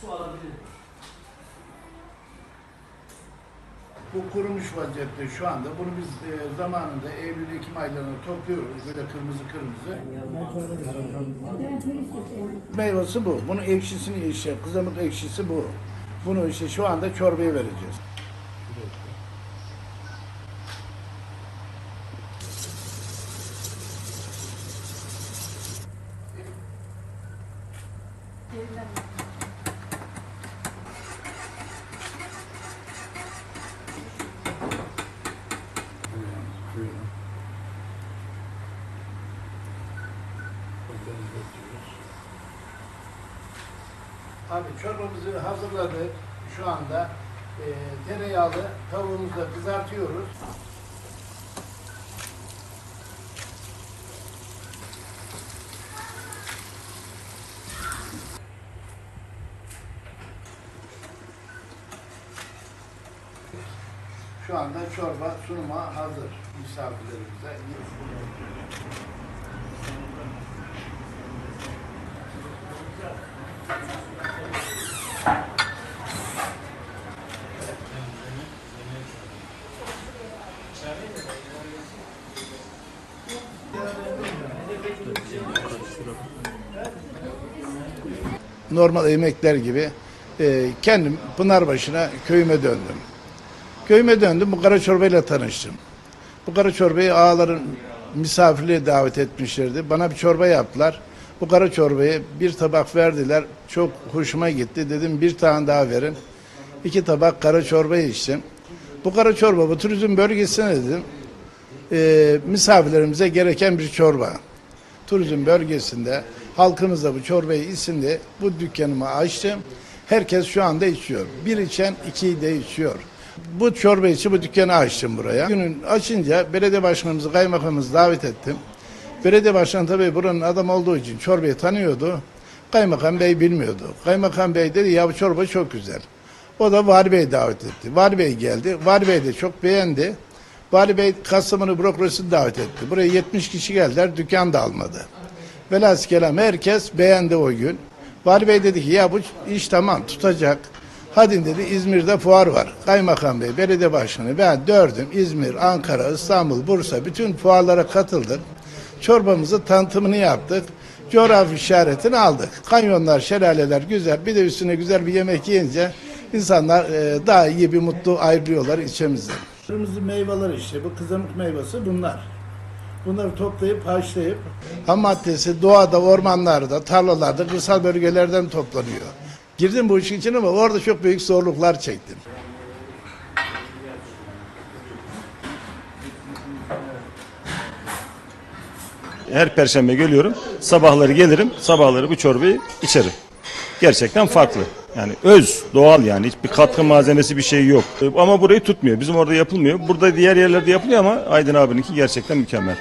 su alabilir? Bu kurumuş vaziyette şu anda. Bunu biz e, zamanında Eylül-Ekim aylarında topluyoruz. Böyle kırmızı kırmızı. Meyvesi bu. Bunun ekşisini işte kızamık ekşisi bu. Bunu işte şu anda çorbaya vereceğiz. Thank you. Abi çorbamızı hazırladık. Şu anda e, tereyağlı tavuğumuzu da kızartıyoruz. Şu anda çorba sunuma hazır misafirlerimize. Normal emekler gibi e, kendim Pınarbaşı'na köyüme döndüm. Köyüme döndüm bu kara çorbayla tanıştım. Bu kara çorbayı ağaların misafirliğe davet etmişlerdi. Bana bir çorba yaptılar. Bu kara çorbayı bir tabak verdiler. Çok hoşuma gitti. Dedim bir tane daha verin. İki tabak kara çorba içtim. Bu kara çorba bu turizm bölgesine dedim. E, misafirlerimize gereken bir çorba turizm bölgesinde halkımız da bu çorbayı diye bu dükkanımı açtım. Herkes şu anda içiyor. Bir içen ikiyi de içiyor. Bu çorba için bu dükkanı açtım buraya. Günün açınca belediye başkanımızı, kaymakamımızı davet ettim. Belediye başkanı tabii buranın adam olduğu için çorbayı tanıyordu. Kaymakam Bey bilmiyordu. Kaymakam Bey dedi ya bu çorba çok güzel. O da Vali Bey davet etti. Vali Bey geldi. Vali Bey de çok beğendi. Vali Bey Kastamonu bürokrasini davet etti. Buraya 70 kişi geldiler, dükkan da almadı. Velhasıl kelam herkes beğendi o gün. Vali Bey dedi ki ya bu iş tamam tutacak. Hadi dedi İzmir'de fuar var. Kaymakam Bey, belediye başkanı ben dördüm. İzmir, Ankara, İstanbul, Bursa bütün fuarlara katıldık. Çorbamızı tanıtımını yaptık. Coğrafi işaretini aldık. Kanyonlar, şelaleler güzel. Bir de üstüne güzel bir yemek yiyince insanlar e, daha iyi bir mutlu ayrılıyorlar içimizden. Kırmızı meyveler işte bu kızamık meyvesi bunlar. Bunları toplayıp haşlayıp ham maddesi doğada, ormanlarda, tarlalarda, kırsal bölgelerden toplanıyor. Girdim bu işin içine ama orada çok büyük zorluklar çektim. Her perşembe geliyorum. Sabahları gelirim. Sabahları bu çorbayı içerim. Gerçekten farklı. Yani öz, doğal yani. Hiçbir katkı malzemesi bir şey yok. Ama burayı tutmuyor. Bizim orada yapılmıyor. Burada diğer yerlerde yapılıyor ama Aydın abininki gerçekten mükemmel.